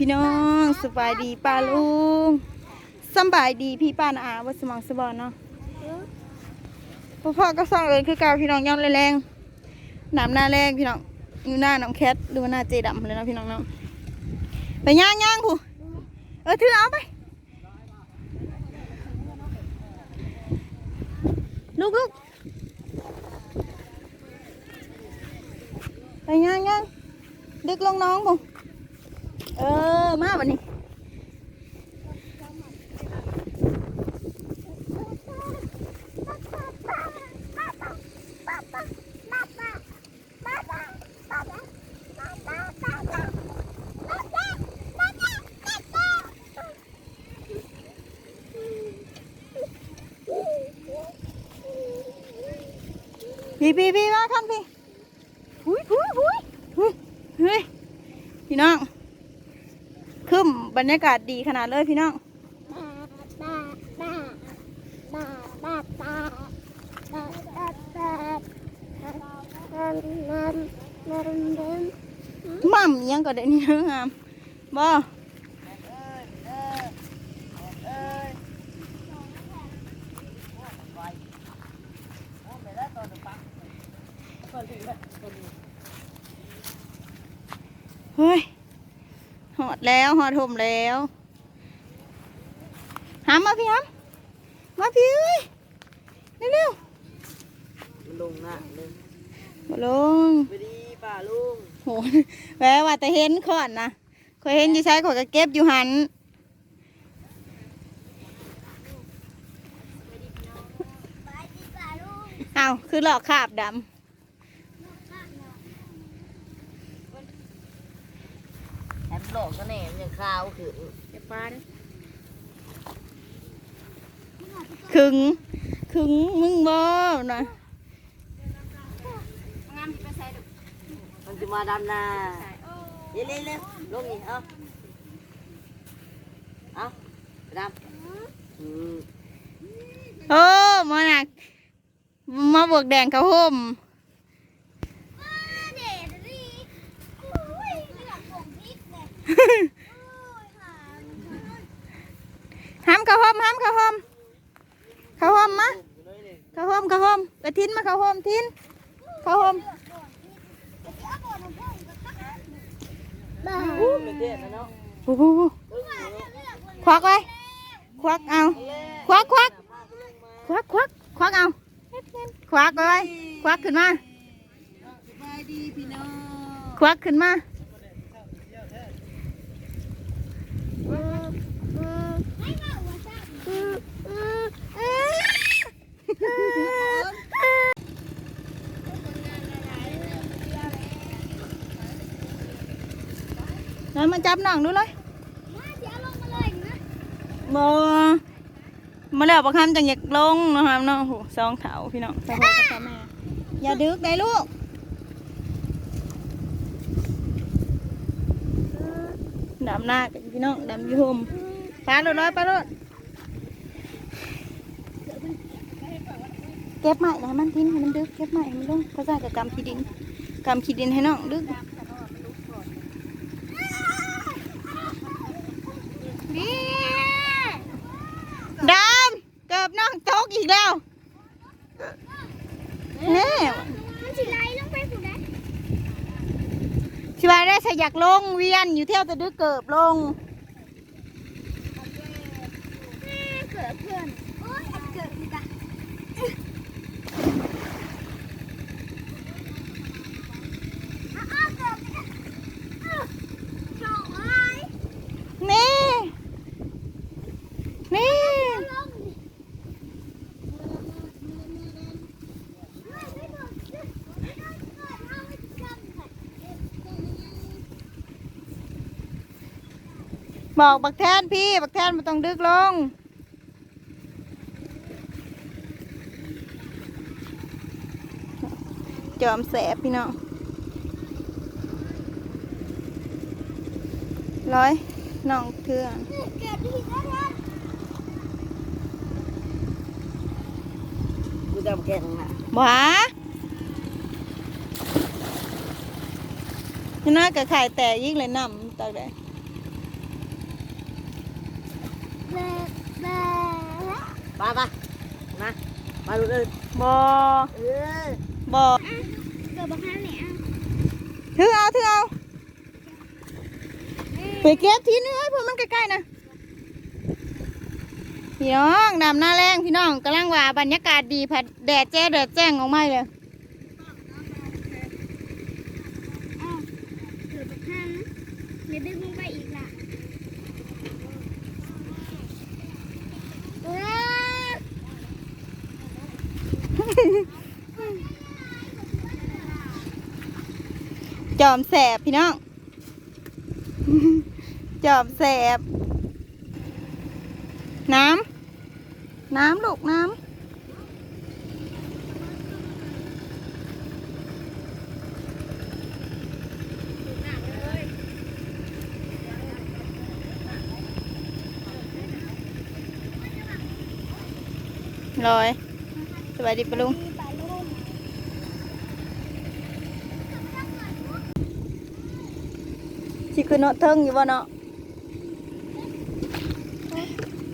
พี่น้องสบายดีป้าลุงสบายดีพี่ป้านอาวัสมองสบอนเนาะพ่อพ่อก็ส่องเอิญคือเก่าพี่น้องย้อนแรงๆหนามหน้าแรงพี่น้องอยู่หน้าน้องแคทหรือว่าหน้าเจดำเลยเนาะพี่น้องเนาะไปย่างย่างผู้เออถือเอาไปลูกลูกไปย่างย่างดึกลงน้องผู้ เออ มาวันนี้พี่พี่พี่มาคันพี่หุยหุยหุยหุยเฮ้ยพี่น้อง คึม บรรยากาศดีขนาดเลยพี่น้องมั่มยังก็ได้นี่เด้องามบ่เฮ้ย ดแล้วหอดถมแล้วหามมาพี่หามมาพี่เอ้ยเร็วมันลงหน้าเลยๆมาลงไปดีป่าลุงโหแปลว่าแต่เห็นขอนนะเคยเห็นอยู่ใช้ขอยก็เก็บอยู่หันเอาคือหลอกขาบดแอมหลอกแหน่มันยังข้าวขึ้นำขึงขึงมึงบ่นะมันจะมาดำนาเร็วเร็วเร็วลงนี่เอาเอาดำอืมโอ้มาหนักมาบวกแดงเขาห่ม ห้ามเขาห่มห้ามเขาห่มเขาห่มมะเขาห่มเขาห่มกระทินมาเขาห่มทินเขาห่มอู้เป็นเด็ดนะเนาะโอ้โหควักไว้ควักเอาควักควักควักควักควักเอาควักไว้ควักขึ้นมาสบายดีพี่น้องควักขึ้นมา แล้วมาจับหนังดูเลยบมาแล้วประคำจังอยากลงนะครับเนาะโอ้โหสองเถาพี่น้องพ่อพ่อกับแม่อย่าดึกได้ลูกดำหน้ากันพี่น้องดำอยูโฮมปลาโดดร้อยปลาโดดเก็บใหม่นะมันทิ้นให้มันดึกเก็บใหม่ให้มันลงก็จะกับกำขี้ดินกำขี้ดินให้น้องดึกดำเกิบน้องโจ๊กอีกแล้วแน่ มันสิไล่ลงไปผู้ใด ชิบายได้ใส่ อยากลงเวียนอยู่เที่ยวจะดื้อเกิบลงเกิดเพื่อนโอ้ยเกิดอีกอะเอาเอาเกิดอีกอะเอาโถ่เอ้ย นี่ นี่ ลงดิไม่ไม่โดนไม่โดนเกิดเอาไปจำค่ะ บอกบักแทนพี่บักแทนมันต้องดึกลง จอมแสบพี่น้องร้อยน้องเทือนเกิดอีกแล้วนะกูจะมาแข่งนะบ้านี่น่ากับไข่แต่ยิ่งเลยนำตากแดด ปาปะมามาลูกเอ้ยบอเออบอเกิดบักฮันเนี่ยถือเอาถือเอาไปเก็บทีนึงเอ้ยเพราะมันใกล้ๆนะพี่น้องดำหน้าแรงพี่น้องกำลังว่าบรรยากาศดีผัดแดดแจ้แดดแจ้งออกมาเลยอ้าวเกิดบักฮันอย่าดึงลงไปอีกล่ะเอ้ย จ อมแสบพี่น้อง จอมแสบ น้ำ น้ำลูกน้ำลอยสวัสดีปะลุง มีปลาลูก สิคือเนาะเทิงอยู่บ่เนาะ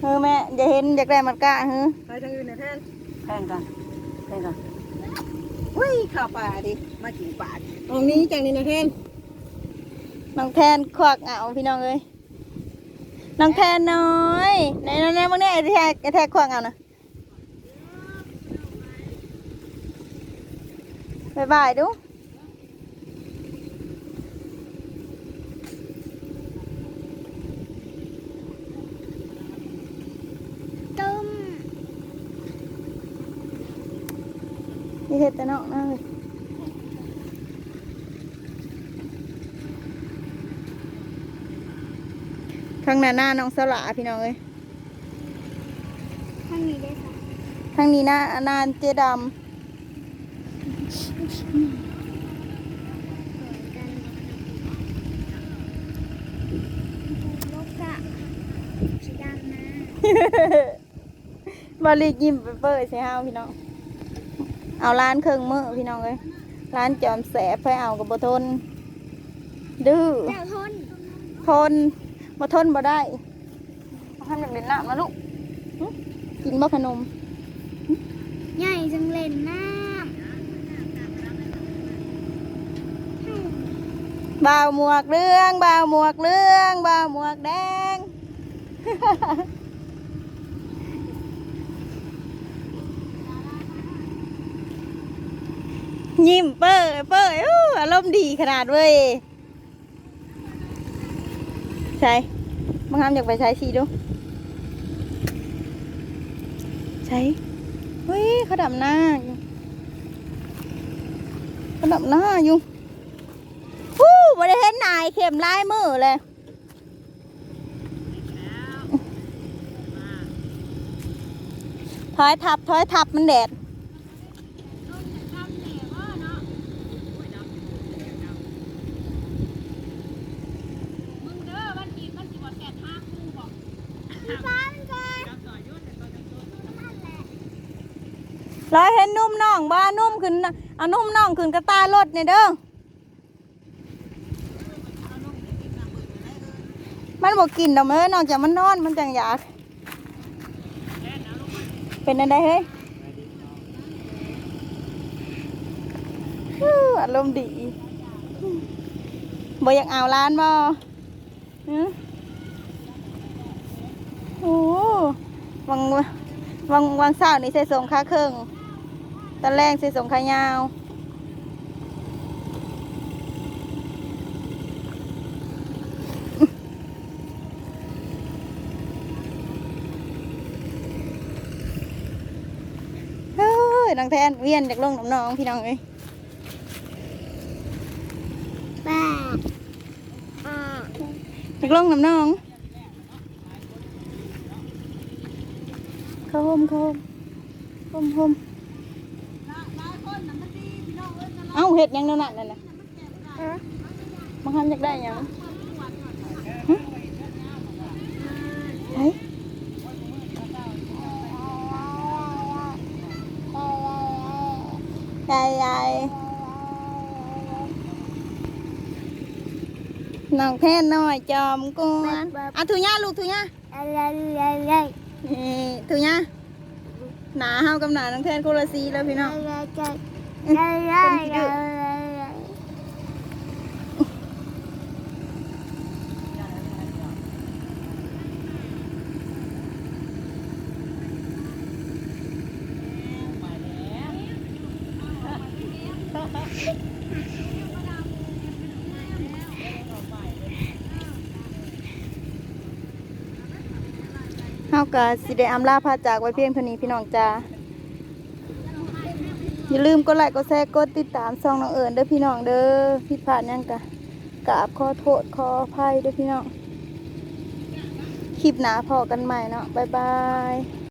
เออแม่อย่าเห็นอยากได้มันกะฮือไปทางอื่นนะแทนแทนกันแทนกันอุ้ยข้าวปลาดิมากินปลาตรงนี้จังนี่นะแทนน้องแทนควักเอาพี่น้องเอ้ยน้องแทนน้อยไหนไหนไหนมึงเนี่ยไอ้แทกไอ้แทกควักเอานะบายบายดู ต้ม นี่เห็ดแต่นอกนะเลยทางหน้าหน้าน้องสละพี่น้องเอ้ยข้างนี้ได้ค่ะทางนี้หน้าหน้าเจดกันลูกกะสีดำนะำบาลีกิมไปเปิดใช่ห้าวพี่น้อง เอาร้านเครื่องมือพี่น้องเอ้ยร้านจอมแสบไปเอากับบทน ดื้อเจ้าทนทนบ่ทนบ่ได้ทำอย่างเด่นหน้ามาลูกหึกินบ่ขนม ใหญ่จังเล่นน้ำบ่าวหมวกเรื่องบ่าวหมวกเรื่องบ่าวหมวกแดง ยิ้มเป้ยเป้ออารมณ์ดีขนาดเว้ยใช่บังคับอยากไปใช้ชีดูใช่เฮ้ยเขาดับหน้าเขาดับหน้าอยู่ฮู้บริเห็นนายเข็มลายมือเลยถอยทับถอยทับมันแดด ร้อยเห็นนุ่มน่องบ้านุ่มขึ้นเอานุ่มน่องขึ้นกระตารถเนี่ยเด้อมันบอกกินดอกเอ้ยนอกจากมันนอนมันจังอยาก เป็นอะไรเฮ้ยอารมณ์ดีบ่อยากเอาร้านบ่ฮะ โอ้วังวังวังเช้านี่ใส่ส่งค่าเครื่องตอนแรกใส่ส่งขายาวเฮ้ยน้องแทนเวียนจากลงน้ำน้องพี่น้องเอ้ยแปดอ่าจากลงน้ำน้อง เข้าห่มเข้าห่มห่มเอ้าเห็ดหยังเนั่นน่ะนั่นน่ะบางคำอยากได้หยังฮะไหนใหญ่ใหญ่น้องแพนน้อยจอมกวนอะถุย่าลูกถุย่า อะไรอะไรอะไรนี่ถุย่าหนาเฮากับหนาน้องแทนคนละสีแล้วพี่น้อง เฮากะสิได้อำลาพาจากไว้เพียงเท่านี้พี่น้องจ้าอย่าลืมกดไลค์กดแชร์กดติดตามช่องน้องเอิญเด้อพี่น้องเด้อผิดพลาดยังกะกราบขอโทษขออภัยเด้อพี่น้องคลิปหนาพอกันใหม่เนาะบ๊ายบาย